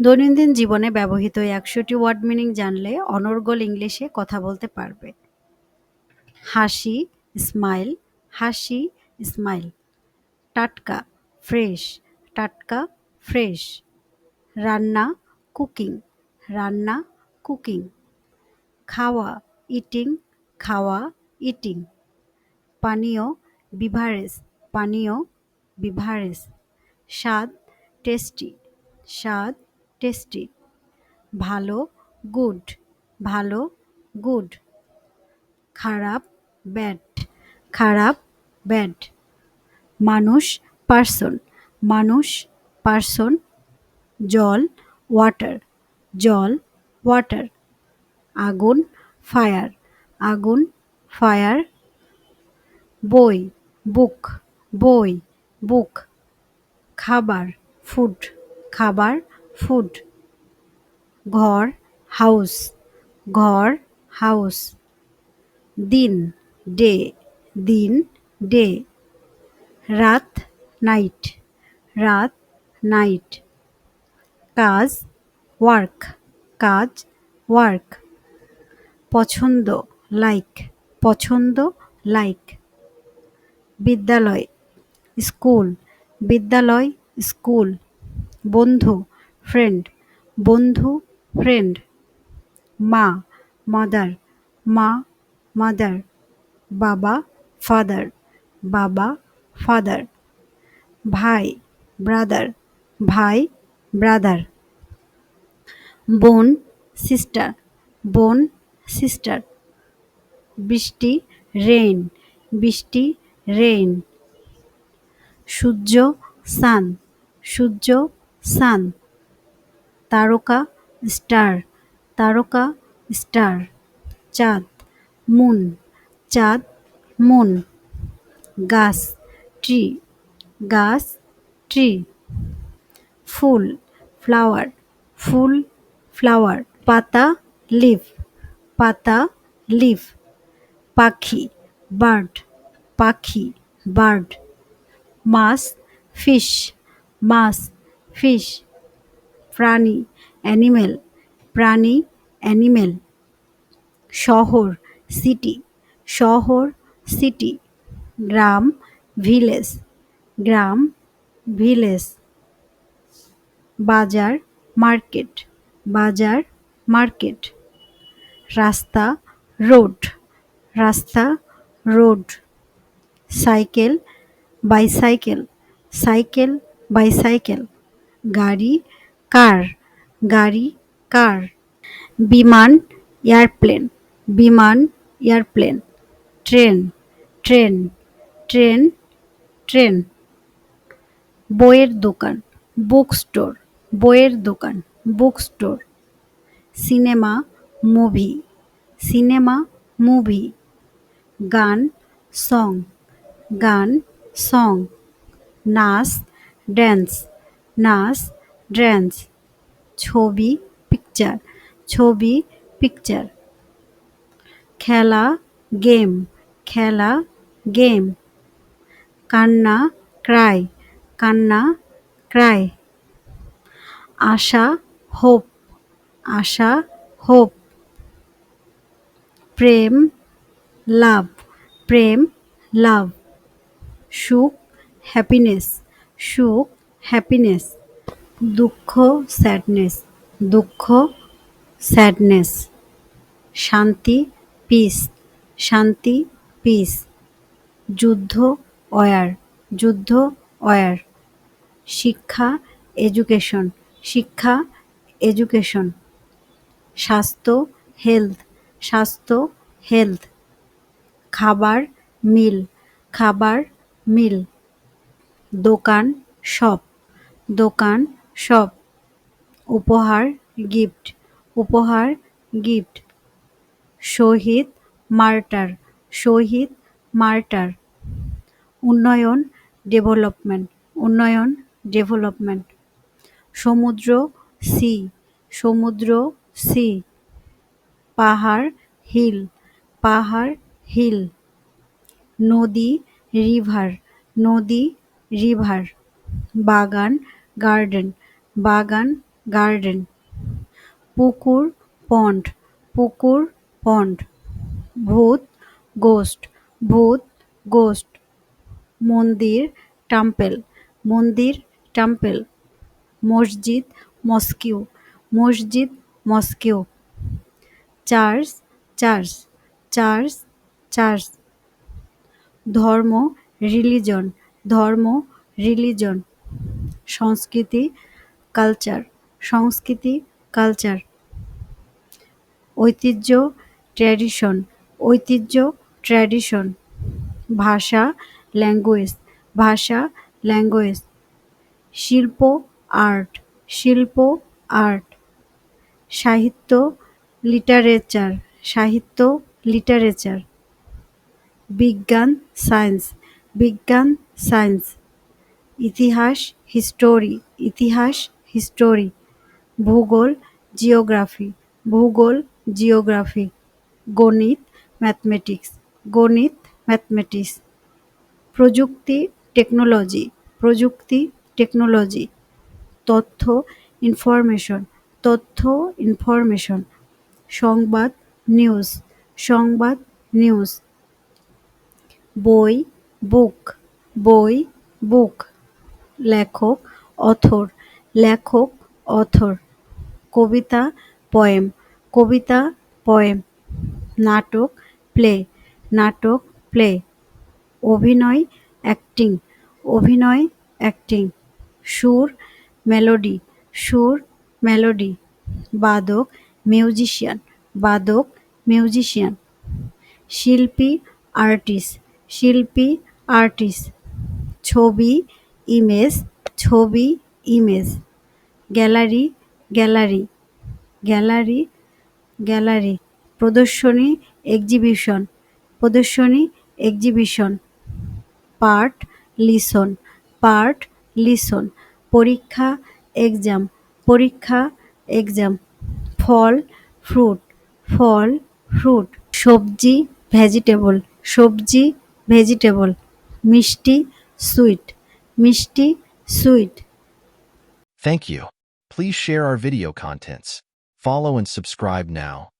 দৈনন্দিন জীবনে ব্যবহৃত একশোটি ওয়ার্ড মিনিং জানলে অনর্গল ইংলিশে কথা বলতে পারবে। হাসি, স্মাইল হাসি, স্মাইল। টাটকা, ফ্রেশ। টাটকা, ফ্রেশ। রান্না, কুকিং। রান্না, কুকিং। খাওয়া, ইটিং। খাওয়া, ইটিং। পানীয়, বিভারেস। পানীয়, বিভারেস। স্বাদ, টেস্টি। স্বাদ টেস্টি ভালো গুড ভালো গুড খারাপ ব্যাড খারাপ ব্যাড মানুষ পার্সন মানুষ পার্সন জল ওয়াটার জল ওয়াটার আগুন ফায়ার আগুন ফায়ার বই বুক বই বুক খাবার ফুড খাবার ফুড। ঘর, হাউস। ঘর, হাউস। দিন, ডে। দিন, ডে। রাত, নাইট। রাত, নাইট। কাজ, ওয়ার্ক। কাজ, ওয়ার্ক। পছন্দ, লাইক। পছন্দ, লাইক। বিদ্যালয়, স্কুল। বিদ্যালয়, স্কুল। বন্ধু ফ্রেন্ড বন্ধু ফ্রেন্ড মা মাদার মা মাদার বাবা ফাদার বাবা ফাদার ভাই ব্রাদার ভাই ব্রাদার বোন সিস্টার বোন সিস্টার বৃষ্টি রেইন বৃষ্টি রেইন সূর্য সান সূর্য সান তারকা, স্টার তারকা, স্টার, চাঁদ, মুন চাঁদ, মুন, গাছ, ট্রি গাছ, ট্রি, ফুল, ফ্লাওয়ার ফুল, ফ্লাওয়ার, পাতা লিভ পাতা লিভ পাখি, বার্ড পাখি, বার্ড, মাছ, ফিশ মাছ, ফিশ প্রাণী, অ্যানিমেল প্রাণী, অ্যানিমেল, শহর, সিটি শহর, সিটি, গ্রাম, ভিলেজ গ্রাম, ভিলেজ, বাজার, মার্কেট বাজার, মার্কেট, রাস্তা, রোড রাস্তা, road, cycle, bicycle cycle, bicycle, গাড়ি কার গাড়ি কার বিমান এয়ারপ্লেন বিমান airplane train train train train বইয়ের দোকান বুক স্টোর বইয়ের দোকান book store cinema movie cinema movie গান সং গান সং নাচ ড্যান্স নাচ ড্যান্স ছবি পিকচার ছবি পিকচার খেলা গেম খেলা গেম কান্না ক্রাই কান্না ক্রাই আশা হোপ আশা হোপ প্রেম লাভ প্রেম লাভ সুখ হ্যাপিনেস সুখ হ্যাপিনেস দুঃখ স্যাডনেস দুঃখ স্যাডনেস শান্তি পিস শান্তি পিস যুদ্ধ, অয়ার যুদ্ধ, অয়ার, শিক্ষা এডুকেশন শিক্ষা এডুকেশন স্বাস্থ্য হেলথ স্বাস্থ্য হেলথ খাবার মিল খাবার মিল দোকান শপ দোকান শপ উপহার গিফট উপহার গিফট শহীদ মার্টার শহীদ মার্টার উন্নয়ন ডেভেলপমেন্ট উন্নয়ন ডেভেলপমেন্ট সমুদ্র সি সমুদ্র সি পাহাড় হিল পাহাড় হিল নদী রিভার নদী রিভার বাগান গার্ডেন বাগান, গার্ডেন। পুকুর, পন্ড। পুকুর, পন্ড। ভূত, গোস্ট। ভূত, গোস্ট। মন্দির, টাম্পেল। মন্দির, টাম্পেল। মসজিদ, মস্কিউ। মসজিদ, mosque. Church church. Church church. ধর্ম, রিলিজন। ধর্ম, রিলিজন। সংস্কৃতি কালচার, সংস্কৃতি, কালচার, ঐতিহ্য, ট্র্যাডিশন ঐতিহ্য, ট্র্যাডিশন, ভাষা, ল্যাঙ্গুয়েজ ভাষা, ল্যাঙ্গুয়েজ, শিল্প, আর্ট শিল্প, আর্ট, সাহিত্য, লিটারেচার সাহিত্য, লিটারেচার, বিজ্ঞান, সায়েন্স বিজ্ঞান, সায়েন্স, ইতিহাস, হিস্টোরি, ইতিহাস হিস্টোরি ভূগোল জিওগ্রাফি ভূগোল জিওগ্রাফি গণিত ম্যাথমেটিক্স গণিত ম্যাথমেটিক্স প্রযুক্তি টেকনোলজি প্রযুক্তি টেকনোলজি তথ্য ইনফরমেশন তথ্য ইনফরমেশন সংবাদ নিউজ সংবাদ নিউজ বই বুক বই বুক লেখক অথর লেখক, অথর, কবিতা, পয়েম কবিতা, পয়েম, নাটক, প্লে নাটক, প্লে, অভিনয়, অ্যাক্টিং অভিনয়, অ্যাক্টিং, সুর, মেলোডি সুর, মেলোডি, বাদক, মিউজিশিয়ান বাদক, মিউজিশিয়ান, শিল্পী, আর্টিস্ট শিল্পী, আর্টিস্ট, ছবি, ইমেজ ছবি, image. Gallery gallery gallery gallery, প্রদর্শনী, এক্সিবিশন প্রদর্শনী, exhibition, part, listen part, listen, পরীক্ষা, এক্সাম পরীক্ষা, এক্সাম, ফল, ফ্রুট ফল, ফ্রুট, সবজি, ভেজিটেবল সবজি, ভেজিটেবল, মিষ্টি, সুইট মিষ্টি, sweet Thank you. Please share our video contents. Follow and subscribe now.